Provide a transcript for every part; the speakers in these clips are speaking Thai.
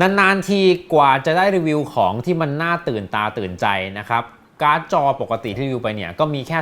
นานๆทีกว่าจะได้รีวิวของที่มันน่าตื่นตาตื่นใจนะครับ การ์ดจอปกติที่รีวิวไปเนี่ย ก็มีแค่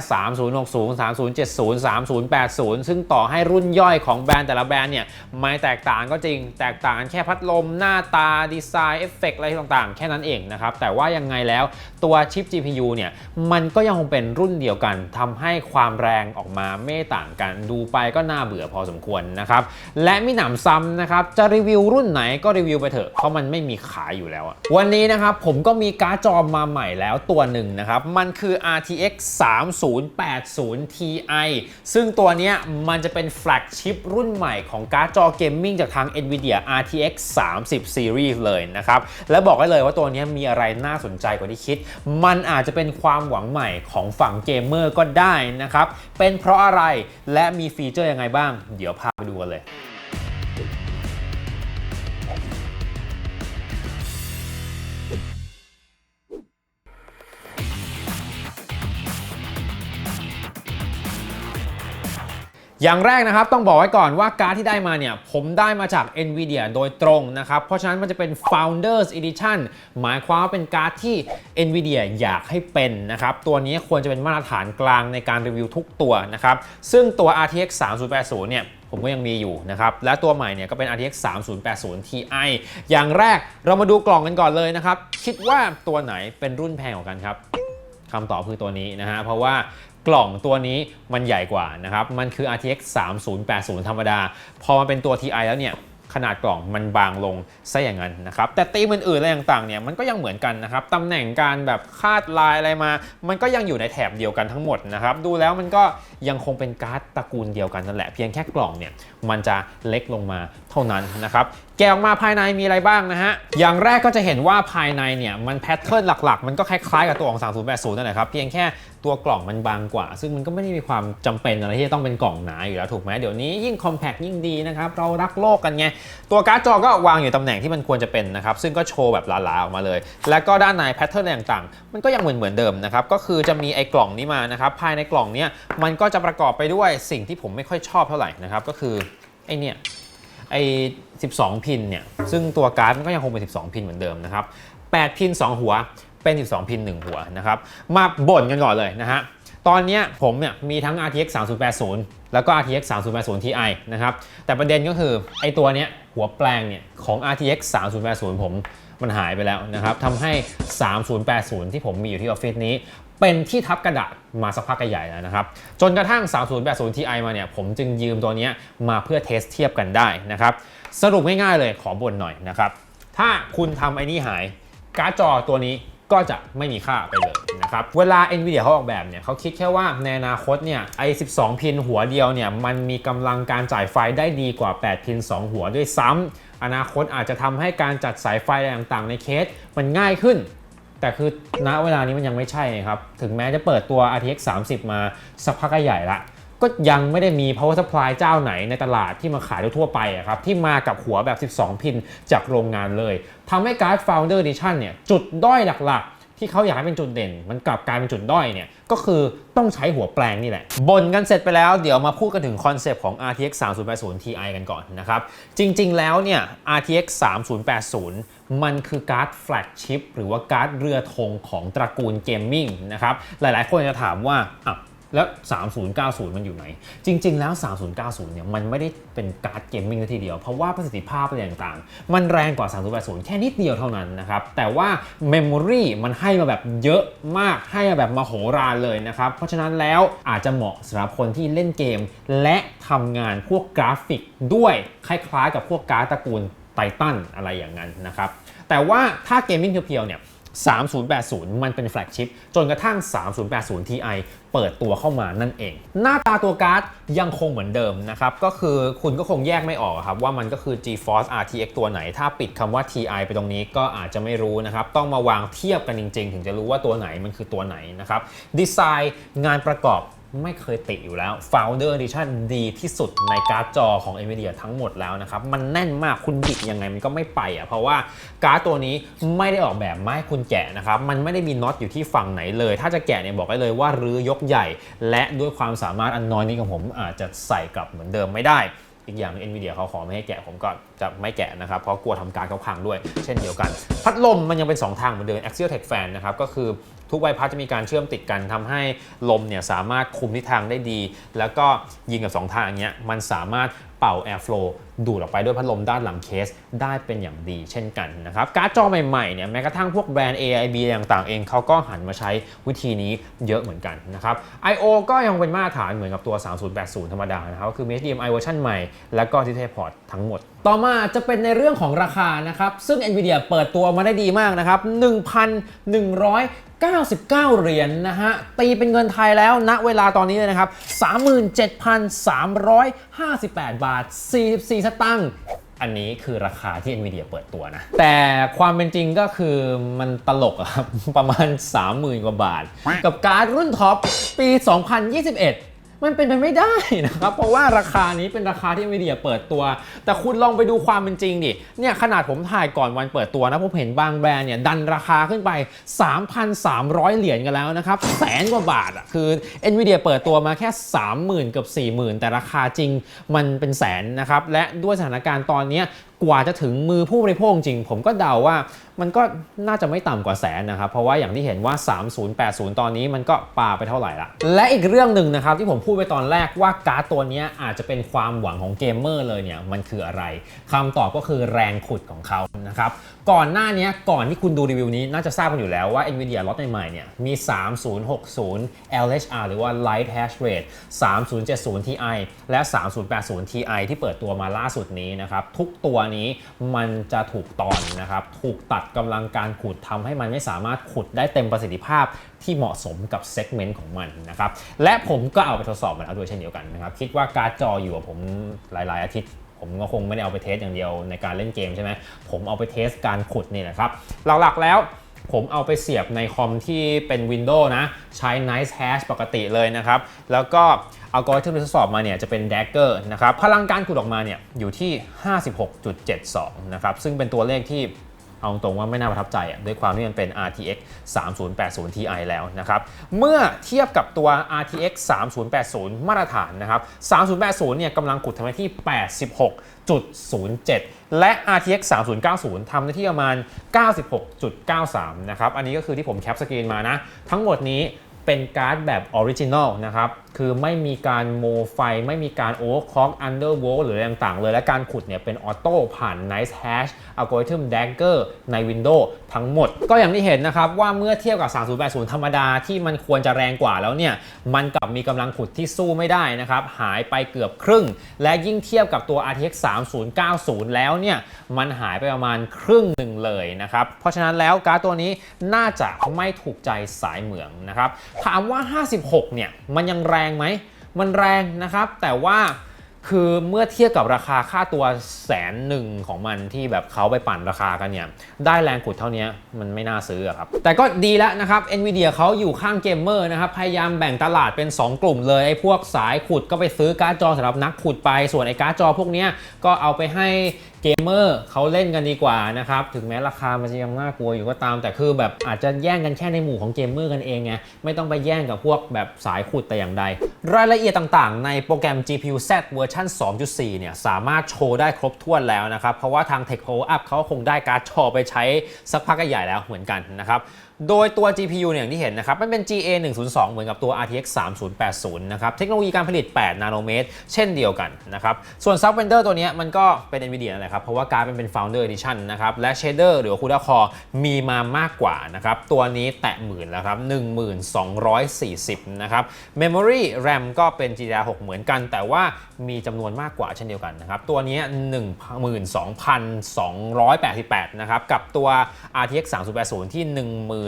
3060 3070 3080 ซึ่งต่อให้รุ่นย่อยของแบรนด์แต่ละแบรนด์เนี่ยไม่แตกต่างก็จริง แตกต่างแค่พัดลมหน้าตาดีไซน์เอฟเฟกต์อะไรต่างๆ แค่นั้นเองนะครับ แต่ว่ายังไงแล้วตัวชิป GPU เนี่ย มันก็ยังคงเป็นรุ่นเดียวกันทำให้ความแรงออกมาไม่ต่างกันดูไปก็น่าเบื่อพอสมควรนะครับและมิหนำซ้ำนะครับจะรีวิวรุ่นไหนก็รีวิวไปเถอะเพราะมันไม่มีขายอยู่แล้ววันนี้นะครับผมก็มีการ์ดจอมาใหม่แล้วตัวหนึ่งนะครับ มันคือ RTX 3080 Ti ซึ่งตัวนี้มันจะเป็นแฟลกชิปรุ่นใหม่ของการ์ดจอเกมมิ่งจากทาง NVIDIA RTX 30 Series เลยนะครับ และบอกได้เลยว่าตัวนี้มีอะไรน่าสนใจกว่าที่คิด มันอาจจะเป็นความหวังใหม่ของฝั่งเกมเมอร์ก็ได้นะครับ เป็นเพราะอะไรและมีฟีเจอร์ยังไงบ้าง เดี๋ยวพาไปดูกันเลย อย่างแรกนะครับต้องบอกไว้ก่อนว่าการ์ดที่ได้มาเนี่ยผมได้มาจาก NVIDIA โดยตรงนะครับ เพราะฉะนั้นมันจะเป็น Founders Edition หมายความว่าเป็นการ์ดที่ NVIDIA อยากให้เป็นนะครับ ตัวนี้ควรจะเป็นมาตรฐานกลางในการรีวิวทุกตัวนะครับ ซึ่งตัว RTX 3080 เนี่ยผมก็ยังมีอยู่นะครับ และตัวใหม่เนี่ยก็เป็น RTX 3080 Ti อย่างแรกเรามาดูกล่องกันก่อนเลยนะครับ คิดว่าตัวไหนเป็นรุ่นแพงกว่ากันครับ คำตอบคือตัวนี้นะฮะเพราะว่ากล่องตัวนี้มันใหญ่กว่านะครับ มันคือ RTX 3080 ธรรมดา พอมาเป็นตัว Ti แล้วเนี่ยขนาดกล่องมันบางลงซะอย่างนั้นนะครับ แต่ตีมอื่นๆอะไรต่างๆเนี่ยมันก็ยังเหมือนกันนะครับตำแหน่งการแบบคาดลายอะไรมา มันก็ยังอยู่ในแถบเดียวกันทั้งหมดนะครับ ดูแล้วมันก็ยังคงเป็นการ์ดตระกูลเดียวกันนั่นแหละ เพียงแค่กล่องเนี่ย มันจะเล็กลงมาเท่านั้นนะครับแกะออกมาภายในมีอะไรบ้างนะฮะ อย่างแรกก็จะเห็นว่าภายในเนี่ยมันแพทเทิร์นหลักๆ มันก็คล้ายๆกับตัวของ 3080 นั่นแหละครับ เพียงแค่ตัวกล่องมันบางกว่า ซึ่งมันก็ไม่ได้มีความจำเป็นอะไรที่จะต้องเป็นกล่องหนาอยู่แล้วถูกไหมเดี๋ยวนี้ยิ่งคอมแพคยิ่งดีนะครับ เรารักโลกกันไง ตัวการ์ดจอก็วางอยู่ตำแหน่งที่มันควรจะเป็นนะครับ ซึ่งก็โชว์แบบลาๆออกมาเลย แล้วก็ด้านในแพทเทิร์นต่างๆ มันก็ยังเหมือนเหมือนเดิมนะครับ ก็คือจะมีไอ้กล่องนี้มานะครับ ภายในกล่องเนี้ยมันก็จะประกอบไปด้วยสิ่งที่ผมไม่ค่อยชอบเท่าไหร่นะครับ ก็คือ ไอเนี่ยไอ12 พินเนี่ย ซึ่งตัวการ์ดมันก็ยังคงเป็น 12 พินเหมือนเดิมนะครับ 8 พิน 2 หัว เป็น 12 พิน 1 หัวนะครับ มาบ่นกันก่อนเลยนะฮะ ตอนนี้ผมเนี่ยมีทั้ง RTX 3080 แล้วก็ RTX 3080 Ti นะครับ แต่ประเด็นก็คือไอตัวเนี้ยหัวแปลงเนี่ยของ RTX 3080 ผมมันหายไปแล้วนะครับทำให้ 3080 ที่ผมมีอยู่ที่ออฟฟิศนี้ เป็นที่ทับกระดาษมาสักพักใหญ่แล้วนะครับ จนกระทั่ง 3080 Ti มาเนี่ยผมจึงยืมตัวนี้มาเพื่อเทสเทียบกันได้นะครับ สรุปง่ายๆเลยขอบ่นหน่อยนะครับ ถ้าคุณทำไอ้นี่หาย การ์ดจอตัวนี้ก็จะไม่มีค่าไปเลยนะครับ เวลา NVIDIA เขาออกแบบเนี่ยเขาคิดแค่ว่าในอนาคตเนี่ยไอ้12 พินหัวเดียวเนี่ยมันมีกำลังการจ่ายไฟได้ดีกว่า 8 พิน 2 หัวด้วยซ้ำอนาคตอาจจะทำให้การจัดสายไฟอะไรต่างๆ ในเคสมันง่ายขึ้น แต่คือณเวลานี้มันยังไม่ใช่ครับ ถึงแม้จะเปิดตัว RTX 30 มาสักพักใหญ่ละก็ยังไม่ได้มี power supply เจ้าไหนในตลาดที่มาขายทั่วไปครับที่มากับหัวแบบ 12 พินจากโรงงานเลยทำให้การ์ด Founder Edition เนี่ยจุดด้อยหลักๆ ที่เขาอยากให้เป็นจุดเด่น มันกลับกลายเป็นจุดด้อยเนี่ยก็คือต้องใช้หัวแปลงนี่แหละบ่นกันเสร็จไปแล้วเดี๋ยวมาพูดกันถึงคอนเซปต์ของ RTX 3080 Ti กันก่อนนะครับ จริงๆแล้วเนี่ย RTX 3080 มันคือการ์ดแฟลกชิพหรือว่าการ์ดเรือธงของตระกูลเกมมิ่งนะครับหลายๆ คนจะถามว่าอะ แล้ว 3090 มันอยู่ไหน จริง ๆ แล้ว 3090 เนี่ย มันไม่ได้เป็นการ์ดเกมมิ่งทีเดียว เพราะว่าประสิทธิภาพอะไรต่างๆ มันแรงกว่า 3080 แค่นิดเดียวเท่านั้นนะครับ แต่ว่าเมมโมรีมันให้มาแบบเยอะมาก ให้มาแบบมโหฬารเลยนะครับ เพราะฉะนั้นแล้วอาจจะเหมาะสำหรับคนที่เล่นเกม และทำงานพวกกราฟิกด้วย คล้ายๆ กับพวกการ์ดตระกูลไททันอะไรอย่างนั้นนะครับ แต่ว่าถ้าเกมมิ่งเพียวๆ เนี่ย3080 มันเป็นแฟลกชิปจนกระทั่ง 3080 Ti เปิดตัวเข้ามานั่นเอง หน้าตาตัวการ์ดยังคงเหมือนเดิมนะครับ ก็คือคุณก็คงแยกไม่ออกครับว่ามันก็คือ GeForce RTX ตัวไหน ถ้าปิดคำว่า Ti ไปตรงนี้ก็อาจจะไม่รู้นะครับ ต้องมาวางเทียบกันจริง ๆ ถึงจะรู้ว่าตัวไหนมันคือตัวไหนนะครับดีไซน์งานประกอบ ไม่เคยติอยู่แล้ว Founder Edition ดีที่สุดในการ์ดจอของ NVIDIA ทั้งหมดแล้วนะครับ มันแน่นมากคุณบิดยังไงมันก็ไม่ไปอะเพราะว่าการ์ดตัวนี้ไม่ได้ออกแบบมาให้คุณแกะนะครับ มันไม่ได้มีน็อตอยู่ที่ฝั่งไหนเลย ถ้าจะแกะเนี่ยบอกได้เลยว่ารื้อยกใหญ่ และด้วยความสามารถอันน้อยนี้ของผมอาจจะใส่กลับเหมือนเดิมไม่ได้อีกอย่าง NVIDIA เขาขอไม่ให้แกะผมก็จะไม่แกะนะครับ เพราะกลัวทำการเขาพังด้วย เช่นเดียวกัน พัดลมมันยังเป็น 2 ทางเหมือนเดิม Axial Tech Fan นะครับ ก็คือ ทุกใบพัดจะมีการเชื่อมติดกันทำให้ลมเนี่ยสามารถคุมทิศทางได้ดี แล้วก็ยิงกับ 2 ทางอย่างเงี้ยมันสามารถเป่าแอร์ฟลู ดูดออกไปด้วยพัดลมด้านหลังเคสได้เป็นอย่างดีเช่นกันนะครับการ์ดจอใหม่ๆเนี่ยแม้กระทั่งพวกแบรนด์ AIB ต่างๆเองเขาก็หันมาใช้วิธีนี้เยอะเหมือนกันนะครับ I/O ก็ยังเป็นมาตรฐานเหมือนกับตัว 3080 ธรรมดานะครับก็คือ HDMI เวอร์ชันใหม่ แล้วก็ Display Port ทั้งหมด ต่อมาจะเป็นในเรื่องของราคานะครับ ซึ่ง Nvidia เปิดตัวมาได้ดีมากนะครับ 1,199 เหรียญนนะฮะ ตีเป็นเงินไทยแล้วณเวลาตอนนี้เลยนะครับ 37,358 บาท 44สตังค์อันนี้คือราคาที่ Nvidia เปิดตัวนะ แต่ความเป็นจริงก็คือมันตลกครับ ประมาณ 30,000 กว่าบาท กับการ์ดรุ่นท็อปปี 2021 มันเป็นไปไม่ได้นะครับ เพราะว่าราคานี้เป็นราคาที่ Nvidia เปิดตัว แต่คุณลองไปดูความเป็นจริงดิ เนี่ยขนาดผมถ่ายก่อนวันเปิดตัวนะผมเห็นบางแบรนด์เนี่ยดันราคาขึ้นไป 3,300 เหรียญกันแล้วนะครับ แสนกว่าบาทอะคือ Nvidia เปิดตัวมาแค่ 30,000 กับ 40,000 แต่ราคาจริงมันเป็นแสนนะครับ และด้วยสถานการณ์ตอนนี้ กว่าจะถึงมือผู้บริโภคจริง ผมก็เดาว่ามันก็น่าจะไม่ต่ำกว่าแสนนะครับ เพราะว่าอย่างที่เห็นว่า 3080 ตอนนี้มันก็ปาไปเท่าไหร่ละและอีกเรื่องหนึ่งนะครับที่ผมพูดไปตอนแรกว่าการ์ดตัวนี้อาจจะเป็นความหวังของเกมเมอร์เลยเนี่ยมันคืออะไรคำตอบก็คือแรงขุดของเขานะครับก่อนหน้านี้ก่อนที่คุณดูรีวิวนี้น่าจะทราบกันอยู่แล้วว่า NVIDIA ล็อตใหม่ๆเนี่ยมี 3060 LHR หรือว่า Light Hash Rate 3070 Ti และ 3080 Ti ที่เปิดตัวมาล่าสุดนี้นะครับทุกตัวนี้มันจะถูกตอนนะครับ ถูกตัดกำลังการขุดทำให้มันไม่สามารถขุดได้เต็มประสิทธิภาพที่เหมาะสมกับเซกเมนต์ของมันนะครับ และผมก็เอาไปทดสอบมาแล้วด้วยเช่นเดียวกันนะครับ คิดว่าการ์ดจออยู่กับผมหลาย ๆ อาทิตย์ผมก็คงไม่ได้เอาไปเทสอย่างเดียวในการเล่นเกมใช่ไหม ผมเอาไปเทสการขุดนี่แหละครับ หลัก ๆ แล้วผมเอาไปเสียบในคอมที่เป็น Windows นะ ใช้ Nice Hash ปกติเลยนะครับ แล้วก็ อัลกอริทึมที่ทดสอบมาเนี่ยจะเป็น Dagger นะครับ พลังการขุดออกมาเนี่ยอยู่ที่ 56.72 นะครับ ซึ่งเป็นตัวเลขที่เอาตรงว่าไม่น่าประทับใจด้วยความที่มันเป็น RTX 3080 Ti แล้วนะครับ เมื่อเทียบกับตัว RTX 3080 มาตรฐานนะครับ 3080 เนี่ยกำลังขุดทำหน้าที่ 86.07 และ RTX 3090 ทำหน้าที่ประมาณ 96.93 นะครับ อันนี้ก็คือที่ผมแคปสกรีนมานะ ทั้งหมดนี้เป็นการ์ดแบบออริจินอลนะครับ คือไม่มีการโมไฟ ไม่มีการโอเวอร์คล็อกอันเดอร์โวลหรืออะไรต่างๆเลย และการขุดเนี่ยเป็นออโต้ผ่าน Nice Hash อัลกอริทึม Dagger ใน Windows ทั้งหมด ก็อย่างที่เห็นนะครับว่าเมื่อเทียบกับ 3080 ธรรมดาที่มันควรจะแรงกว่าแล้วเนี่ย มันกลับมีกำลังขุดที่สู้ไม่ได้นะครับ หายไปเกือบครึ่ง และยิ่งเทียบกับตัว RTX 3090 แล้วเนี่ย มันหายไปประมาณครึ่งหนึ่งเลยนะครับ เพราะฉะนั้นแล้วการ์ดตัวนี้น่าจะไม่ถูกใจสายเหมืองนะครับถามว่า 56 เนี่ยมันยังแรงไหม มันแรงนะครับ แต่ว่า คือเมื่อเทียบกับราคาค่าตัวแสนหนึ่งของมันที่แบบเขาไปปั่นราคากันเนี่ย ได้แรงขุดเท่านี้มันไม่น่าซื้ออะครับ แต่ก็ดีแล้วนะครับ NVIDIA เขาอยู่ข้างเกมเมอร์นะครับ พยายามแบ่งตลาดเป็น 2 กลุ่มเลย ไอ้พวกสายขุดก็ไปซื้อการ์ดจอสำหรับนักขุดไป ส่วนไอ้การ์ดจอพวกนี้ก็เอาไปให้เกมเมอร์เขาเล่นกันดีกว่านะครับ ถึงแม้ราคามันจะยังน่ากลัวอยู่ก็ตาม แต่คือแบบอาจจะแย่งกันแค่ในหมู่ของเกมเมอร์กันเองไงไม่ต้องไปแย่งกับพวกแบบสายขุดแต่อย่างใด รายละเอียดต่างๆ ในโปรแกรม GPU Z เวอร์ชัน2.4 เนี่ยสามารถโชว์ได้ครบถ้วนแล้วนะครับ เพราะว่าทาง Tech Pro Up เขาคงได้การ์ดจอไปใช้สักพักใหญ่แล้วเหมือนกันนะครับ โดยตัว GPU เนี่ยอย่างที่เห็นนะครับ มันเป็น GA 102เหมือนกับตัว RTX 3080 นะครับ เทคโนโลยีการผลิต 8 นาโนเมตร เช่นเดียวกันนะครับ ส่วน Subwender ตัวนี้มันก็เป็น NVIDIA นั่นแหละครับ เพราะว่าการดมันเป็น Founder Edition นะครับ และ Shader หรือว่า CUDA Core มีมามากกว่านะครับ ตัวนี้แตะหมื่นแล้วครับ 1240 นะครับ Memory RAM ก็เป็น GDDR6 เหมือนกัน แต่ว่ามีจำนวนมากกว่าเช่นเดียวกันนะครับ ตัวนี้ 12,288 นะครับ กับตัว RTX 3080 ที่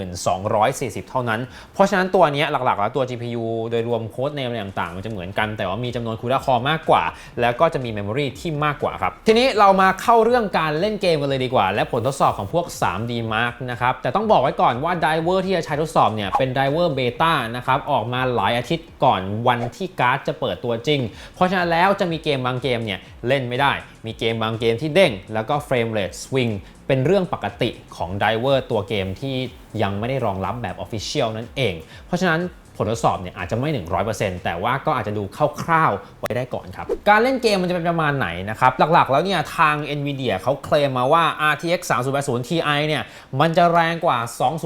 1240 เท่านั้น เพราะฉะนั้นตัวนี้หลักๆ แล้วตัว GPU โดยรวมโค้ดเนมอะไรต่างๆ มันจะเหมือนกัน แต่ว่ามีจำนวน CUDA Core มากกว่า แล้วก็จะมี Memory ที่มากกว่าครับ ทีนี้เรามาเข้าเรื่องการเล่นเกมกันเลยดีกว่า และผลทดสอบของพวก 3D Mark นะครับ แต่ต้องบอกไว้ก่อนว่าไดเวอร์ที่จะใช้ทดสอบเนี่ยเป็นไดเวอร์เบต้านะครับออกมาหลายอาทิตย์ก่อนวันที่การ์ดจะเปิดตัวจริง เพราะฉะนั้นแล้วจะมีเกมบางเกมเนี่ยเล่นไม่ได้ มีเกมบางเกมที่เด้ง แล้วก็เฟรมเรทสวิงเป็นเรื่องปกติของไดเวอร์ตัวเกมที่ยังังไม่ได้รองรับแบบ Official นั่นเอง เพราะฉะนั้นผลทดสอบเนี่ยอาจจะไม่ 100%แต่ว่าก็อาจจะดูคร่าวๆไว้ได้ก่อนครับ การเล่นเกมมันจะเป็นประมาณไหนนะครับ หลักๆ แล้วเนี่ยทาง NVIDIA เขาเคลมมาว่า RTX 3080 Ti เนี่ยมันจะแรงกว่า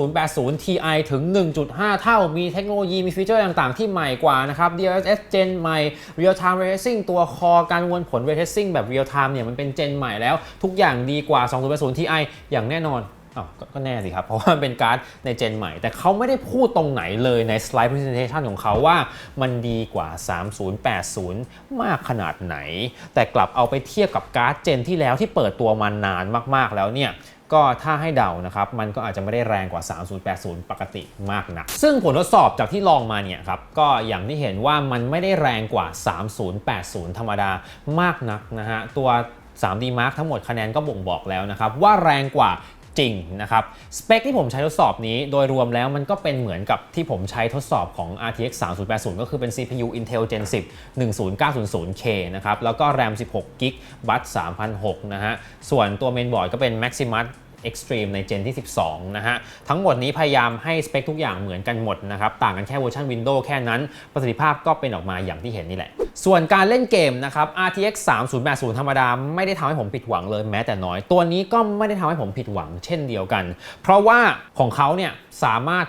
2080 Ti ถึง 1.5 เท่า มีเทคโนโลยีมีฟีเจอร์ต่างๆ ที่ใหม่กว่านะครับ DLSS Gen ใหม่ Real Time Ray Tracing ตัวคอการวนผล Ray Tracing แบบ Real Time เนี่ยมันเป็นเจนใหม่แล้วทุกอย่างดีกว่า 2080 Ti อย่างแน่นอน อ้าวก็แน่สิครับ เพราะว่ามันเป็นการ์ดในเจนใหม่ แต่เขาไม่ได้พูดตรงไหนเลยในสไลด์ presentation ของเขาว่ามันดีกว่า 3080 มากขนาดไหน แต่กลับเอาไปเทียบกับการ์ดเจนที่แล้วที่เปิดตัวมานานมากๆแล้วเนี่ยก็ถ้าให้เดานะครับ มันก็อาจจะไม่ได้แรงกว่า 3080 ปกติมากนักซึ่งผลทดสอบจากที่ลองมาเนี่ยครับ ก็อย่างที่เห็นว่ามันไม่ได้แรงกว่า 3080 ธรรมดามากนักนะฮะ ตัว 3D Mark ทั้งหมดคะแนนก็บ่งบอกแล้วนะครับ ว่าแรงกว่า จริงนะครับสเปคที่ผมใช้ทดสอบนี้โดยรวมแล้วมันก็เป็นเหมือนกับที่ผมใช้ทดสอบของ RTX 3080 ก็คือเป็น CPU Intel Gen 10 10900K นะครับแล้วก็ RAM 16 GB บัต3006นะฮะส่วนตัวเมนบอร์ดก็เป็น Maximus Extreme ใน Gen ที่ 12 นะฮะ ทั้งหมดนี้พยายามให้สเปคทุกอย่างเหมือนกันหมดนะครับ ต่างกันแค่เวอร์ชัน Windows แค่นั้น ประสิทธิภาพก็เป็นออกมาอย่างที่เห็นนี่แหละ ส่วนการเล่นเกมนะครับ RTX 3080 ธรรมดา ไม่ได้ทำให้ผมผิดหวังเลยแม้แต่น้อย ตัวนี้ก็ไม่ได้ทำให้ผมผิดหวังเช่นเดียวกัน เพราะว่าของเขาเนี่ยสามารถ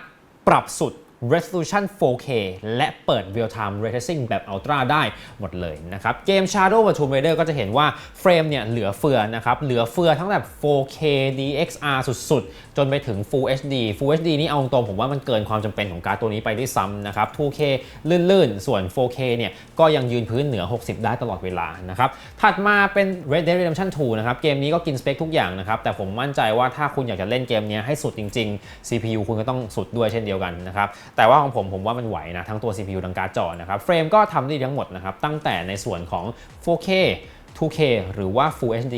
ปรับสุด resolution 4K และเปิด real time ray tracing แบบ ultra ได้หมดเลยนะครับเกม Shadow of the Tomb Raider ก็จะเห็นว่าเฟรมเนี่ยเหลือเฟือนะครับเหลือเฟือทั้งแบบ 4K DXR สุดๆ จนไปถึง Full HD Full HD นี่เอาตรงผมว่ามันเกินความจำเป็นของการ์ดตัวนี้ไปด้วยซ้ำนะครับ 2K ลื่นๆ ส่วน 4K เนี่ยก็ยังยืนพื้นเหนือ 60 ได้ตลอดเวลานะครับถัดมาเป็น Red Dead Redemption 2 นะครับเกมนี้ก็กินสเปคทุกอย่างนะครับแต่ผมมั่นใจว่าถ้าคุณอยากจะเล่นเกมนี้ให้สุดจริง ๆ CPU คุณก็ต้องสุดด้วยเช่นเดียวกันนะครับแต่ว่าของผมผมว่ามันไหวนะทั้งตัว CPU ทั้งการ์ดจอนะครับเฟรมก็ทำได้ทั้งหมดนะครับตั้งแต่ในส่วนของ 4K 2K หรือว่า Full HD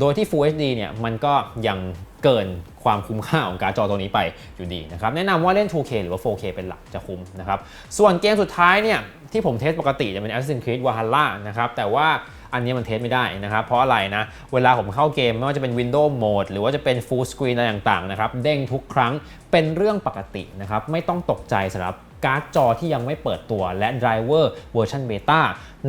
โดยที่ Full HD เนี่ยมันก็ยังเกินความคุ้มค่าของการ์ดจอตัวนี้ไปอยู่ดีนะครับแนะนำว่าเล่น 2K หรือว่า 4K เป็นหลักจะคุ้มนะครับส่วนเกมสุดท้ายเนี่ยที่ผมเทสปกติจะเป็น Assassin's Creed Valhalla นะครับแต่ว่า อันนี้มันเทสไม่ได้นะครับ เพราะอะไรนะ เวลาผมเข้าเกมไม่ว่าจะเป็น Windows Mode หรือว่าจะเป็น Full Screen อะไรต่างๆนะครับ เด้งทุกครั้งเป็นเรื่องปกตินะครับ ไม่ต้องตกใจสำหรับ การ์ดจอที่ยังไม่เปิดตัวและไดรเวอร์เวอร์ชันเบต้า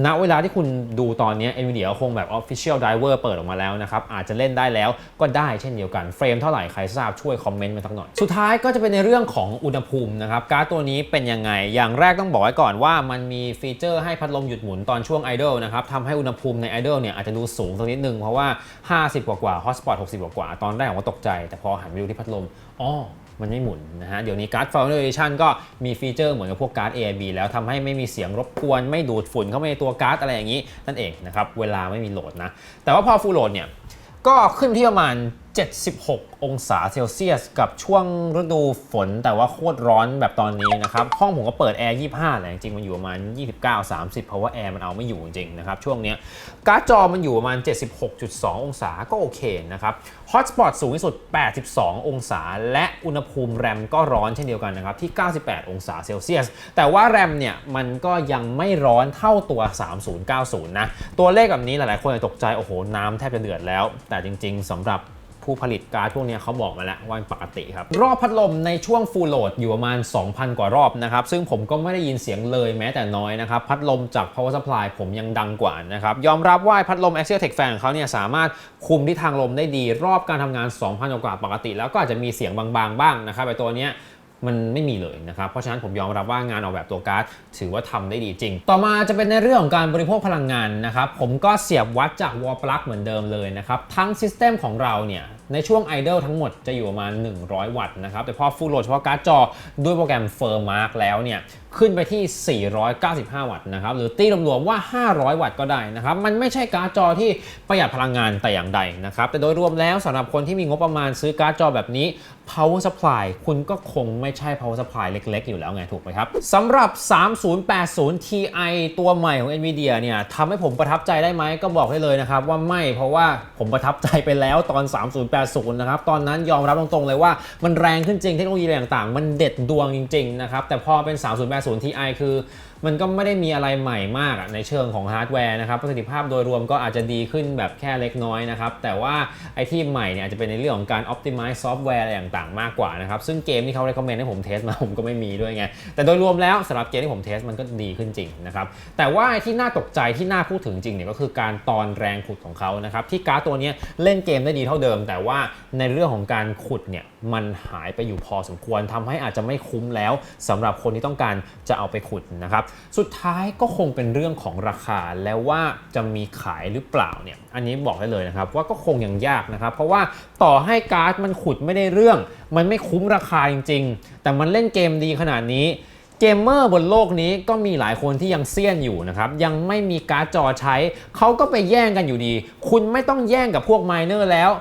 ณเวลาที่คุณดูตอนนี้ NVIDIA คงแบบ Official Driver เปิดออกมาแล้วนะครับ อาจจะเล่นได้แล้วก็ได้เช่นเดียวกัน เฟรมเท่าไหร่ใครทราบช่วยคอมเมนต์มาสักหน่อย สุดท้ายก็จะเป็นในเรื่องของอุณหภูมินะครับ การ์ดตัวนี้เป็นยังไง อย่างแรกต้องบอกไว้ก่อนว่ามันมีฟีเจอร์ให้พัดลมหยุดหมุนตอนช่วง Idle นะครับทำให้อุณหภูมิใน Idle เนี่ยอาจจะดูสูงสักนิดนึงเพราะว่า 50 กว่ากว่า Hotspot 60 กว่ากว่าตอนแรกผมก็ตกใจ แต่พอหันไปดูที่พัดลมอ๋อ มันไม่หมุนนะฮะ เดี๋ยวนี้การ์ดฟาวเดอร์เอชันก็มีฟีเจอร์เหมือนกับพวกการ์ด AIB แล้วทำให้ไม่มีเสียงรบกวน ไม่ดูดฝุ่นเข้าไปในตัวการ์ดอะไรอย่างนี้ นั่นเองนะครับ เวลาไม่มีโหลดนะ แต่ว่าพอฟูลโหลดเนี่ย ก็ขึ้นที่ประมาณ 76 องศาเซลเซียส กับช่วงฤดูฝนแต่ว่าโคตรร้อนแบบตอนนี้นะครับ ห้องผมก็เปิดแอร์ 25แหละจริงๆ มันอยู่ประมาณ 29 30 เพราะว่าแอร์มันเอาไม่อยู่จริงๆ นะครับ ช่วงนี้การ์ดจอมันอยู่ประมาณ 76.2 องศาก็โอเคนะครับ Hotspot สูงที่สุด 82 องศา และอุณหภูมิแรมก็ร้อนเช่นเดียวกันนะครับ ที่ 98 องศาเซลเซียส แต่ว่าแรมเนี่ยมันก็ยังไม่ร้อนเท่าตัว 3090 นะ ตัวเลขแบบนี้หลายๆ คนอาจจะตกใจโอ้โหน้ำแทบจะเดือดแล้ว แต่จริง ๆสำหรับ ผู้ผลิตการ์ดพวกนี้เขาบอกมาแล้วว่าปกติครับ รอบพัดลมในช่วงฟูลโหลดอยู่ประมาณ 2,000 กว่ารอบนะครับ ซึ่งผมก็ไม่ได้ยินเสียงเลยแม้แต่น้อยนะครับ พัดลมจาก power supply ผมยังดังกว่านะครับ ยอมรับว่าพัดลม Axial Tech Fan ของเขาเนี่ยสามารถคุมทิศทางลมได้ดี รอบการทำงาน 2,000 กว่าปกติ แล้วก็อาจจะมีเสียงบางๆบ้างนะครับไอตัวเนี้ย มันไม่มีเลยนะครับ เพราะฉะนั้นผมยอมรับว่างานออกแบบตัวการ์ดถือว่าทำได้ดีจริง ต่อมาจะเป็นในเรื่องของการบริโภคพลังงานนะครับ ผมก็เสียบวัดจากวอลปลั๊กเหมือนเดิมเลยนะครับ ทั้งซิสเต็มของเราเนี่ยในช่วง Idle ทั้งหมดจะอยู่ประมาณ 100 วัตต์นะครับ แต่พอฟูลโหลดเฉพาะการ์ดจอด้วยโปรแกรมเฟอร์มาร์กแล้วเนี่ยขึ้นไปที่ 495 วัตต์นะครับ หรือตีรวมๆว่า 500 วัตต์ก็ได้นะครับ มันไม่ใช่การ์ดจอที่ประหยัดพลังงานแต่อย่างใดนะครับ แต่โดยรวมแล้วสำหรับคนที่มีงบประมาณซื้อการ์ดจอแบบนี้ power supply คุณก็คงไม่ใช่ power supply เล็กๆ อยู่แล้วไงถูกไหมครับสำหรับ 3080 Ti ตัวใหม่ของ Nvidia เนี่ยทำให้ผมประทับใจได้ไหมก็บอกได้เลยนะครับ ว่าไม่เพราะว่าผมประทับใจไปแล้วตอน 3080 นะครับ ตอนนั้นยอมรับตรงๆเลยว่ามันแรงขึ้นจริงเทคโนโลยีอะไรต่างๆ มันเด็ดดวงจริงๆนะครับแต่พอเป็น 3080 Ti คือมันก็ไม่ได้มีอะไรใหม่มากในเชิงของฮาร์ดแวร์นะครับประสิทธิภาพโดยรวมก็อาจจะดีขึ้นแบบแค่เล็กน้อยนะครับ แต่ว่าไอ้ที่ใหม่เนี่ยอาจจะเป็นในเรื่องของการ optimize ซอฟต์แวร์อะไรต่างๆ มากกว่านะครับ ซึ่งเกมที่เขา recommend ให้ผมเทสมาผมก็ไม่มีด้วยไง แต่โดยรวมแล้วสำหรับเกมที่ผมเทสมันก็ดีขึ้นจริงนะครับ แต่ว่าไอที่น่าตกใจที่น่าพูดถึงจริงเนี่ยก็คือการตอนแรงขุดของเขานะครับที่การ์ดตัวนี้เล่นเกมได้ดีเท่าเดิม แต่ว่าในเรื่องของการขุดเนี่ยมันหายไปอยู่พอสมควรทำให้อาจจะไม่คุ้มแล้วสำหรับคนที่ต้องการจะเอาไปขุดนะครับสุดท้ายก็คงเป็นเรื่องของราคาแล้วว่าจะมีขายหรือเปล่าเนี่ยอันนี้บอกได้เลยนะครับว่าก็คงยังยากนะครับ เพราะว่าต่อให้การ์ดมันขุดไม่ได้เรื่อง มันไม่คุ้มราคาจริง ๆ แต่มันเล่นเกมดีขนาดนี้เกมเมอร์บนโลกนี้ก็มีหลายคนที่ยังเซียนอยู่นะครับยังไม่มีการ์ดจอใช้ เขาก็ไปแย่งกันอยู่ดี คุณไม่ต้องแย่งกับพวกไมเนอร์แล้ว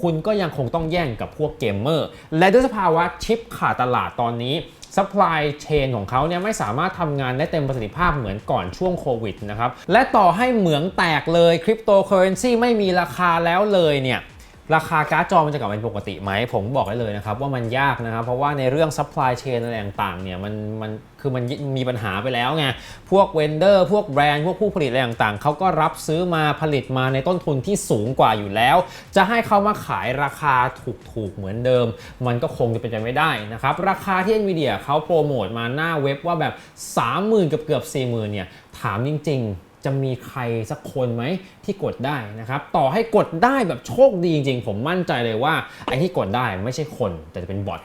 คุณก็ยังคงต้องแย่งกับพวกเกมเมอร์และด้วยสภาวะชิปขาดตลาดตอนนี้ supply chain ของเขาเนี่ยไม่สามารถทำงานได้เต็มประสิทธิภาพเหมือนก่อนช่วงโควิดนะครับ และต่อให้เหมืองแตกเลยคริปโตเคอเรนซีไม่มีราคาแล้วเลยเนี่ย ราคาการ์ดจอมันจะกลับมาเป็นปกติไหม ผมบอกได้เลยนะครับว่ามันยากนะครับ เพราะว่าในเรื่อง supply chain อะไรต่างๆเนี่ยมันมันคือมันมีปัญหาไปแล้วไง พวกเวนเดอร์ พวกแบรนด์ พวกผู้ผลิตอะไรต่างๆ เขาก็รับซื้อมาผลิตมาในต้นทุนที่สูงกว่าอยู่แล้ว จะให้เขามาขายราคาถูกๆ เหมือนเดิม มันก็คงจะเป็นไปไม่ได้นะครับ ราคาที่ NVIDIA เขาโปรโมทมาหน้าเว็บว่าแบบ 30,000 กับเกือบ 40,000 เนี่ย ถามจริง ๆ จะมีใครสักคนไหมที่กดได้นะครับ ต่อให้กดได้แบบโชคดีจริงๆ ผมมั่นใจเลยว่าไอ้ที่กดได้ไม่ใช่คนแต่จะเป็นบอท